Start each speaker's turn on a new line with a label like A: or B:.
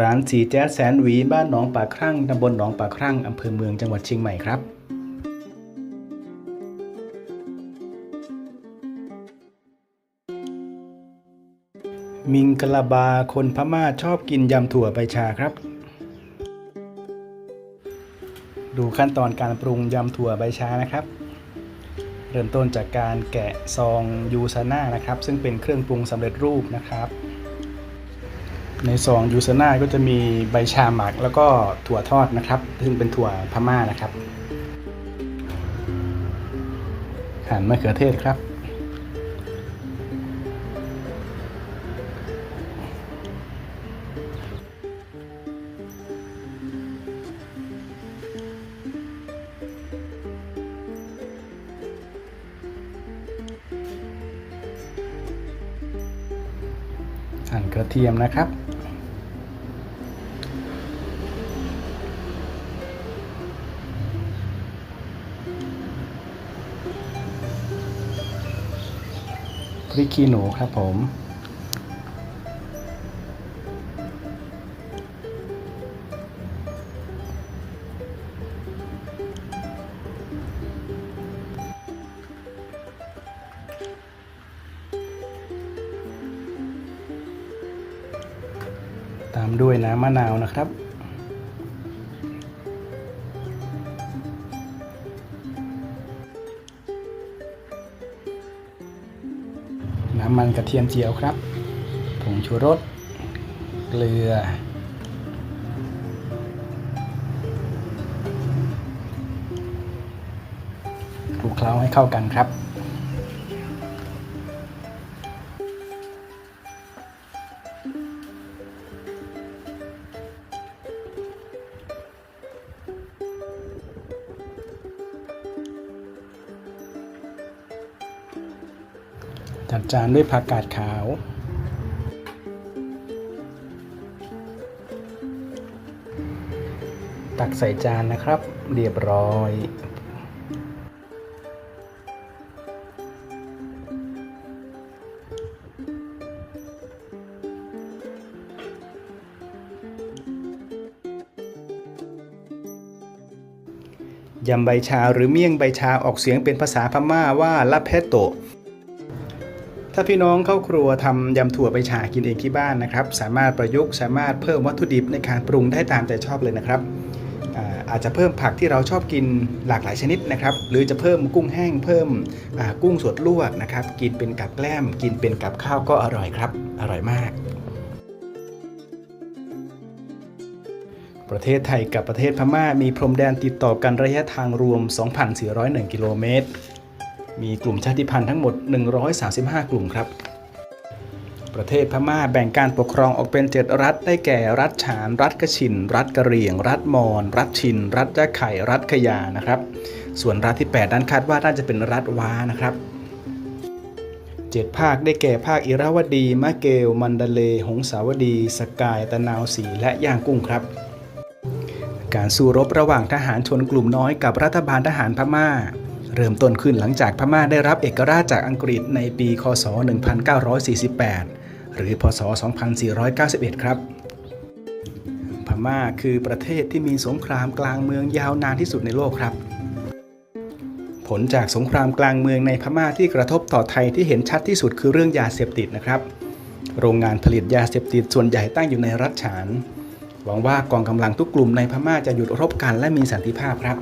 A: ร้านสีแจ๊สแสนหวีบ้านหนองป่าครั่งตำบลหนองป่าครั่งอำเภอเมืองจังหวัดเชียงใหม่ครับ มิงกลาบาคนพม่าชอบกินยำถั่วใบชาครับ ดูขั้นตอนการปรุงยำถั่วใบชานะครับ เริ่มต้นจากการแกะซองยูซาน่านะครับ ซึ่งเป็นเครื่องปรุงสำเร็จรูปนะครับ ในซองยูซาน่าก็จะมีใบชาหมักแล้วก็ถั่วทอดนะครับ ซึ่งเป็นถั่วพม่านะครับหั่นมะเขือเทศครับ หั่นกระเทียมนะครับ พริกขี้หนูครับผมตามด้วยน้ำมะนาวนะครับ น้ำมันกระเทียมเจียวครับผงชูรส เกลือ คลุกเคล้าให้เข้ากันครับ จัดจานด้วยผักกาดขาว ตักใส่จานนะครับ เรียบร้อย ยำใบชาหรือเมี่ยงใบชาออกเสียงเป็นภาษาพม่าว่าลาเพโต ถ้าพี่น้องเข้าครัวทำยำถั่วใบชากินเองที่บ้านนะครับ สามารถประยุกต์สามารถเพิ่มวัตถุดิบในการปรุงได้ตามใจชอบเลยนะครับอาอาจจะเพิ่มผักที่เราชอบกินหลากหลายชนิดนะครับ หรือจะเพิ่มกุ้งแห้งเพิ่มกุ้งสดลวกนะครับ กินเป็นกับแกล้ม กินเป็นกับข้าวก็อร่อยครับ อร่อยมาก ประเทศไทยกับประเทศพม่ามีพรมแดนติดต่อกันระยะทางรวม 2,401 กิโลเมตร มีกลุ่มชาติพันธุ์ทั้งหมด 135 กลุ่มครับ ประเทศพม่าแบ่งการปกครองออกเป็น 7 รัฐ ได้แก่ รัฐฉาน รัฐกชิน รัฐกะเหรี่ยง รัฐมอญ รัฐชิน รัฐยะไข่ รัฐขยา นะครับ ส่วนรัฐที่ 8 นั้นคาดว่าน่าจะเป็นรัฐว้านะครับ7ภาคได้แก่ภาคอิราวดีมะเกล มันดาเล หงสาวดี สกาย ตะนาวสี และย่างกุ้งครับ การสู้รบระหว่างทหารชนกลุ่มน้อยกับรัฐบาลทหารพม่า เริ่มต้นขึ้นหลังจากพม่าได้รับเอกราชจากอังกฤษในปีคศ 1948 หรือพศ 2491 ครับ พม่าคือประเทศที่มีสงครามกลางเมืองยาวนานที่สุดในโลกครับ ผลจากสงครามกลางเมืองในพม่าที่กระทบต่อไทยที่เห็นชัดที่สุดคือเรื่องยาเสพติดนะครับ โรงงานผลิตยาเสพติดส่วนใหญ่ตั้งอยู่ในรัฐฉาน หวังว่ากองกำลังทุกกลุ่มในพม่าจะหยุดรบกันและมีสันติภาพครับ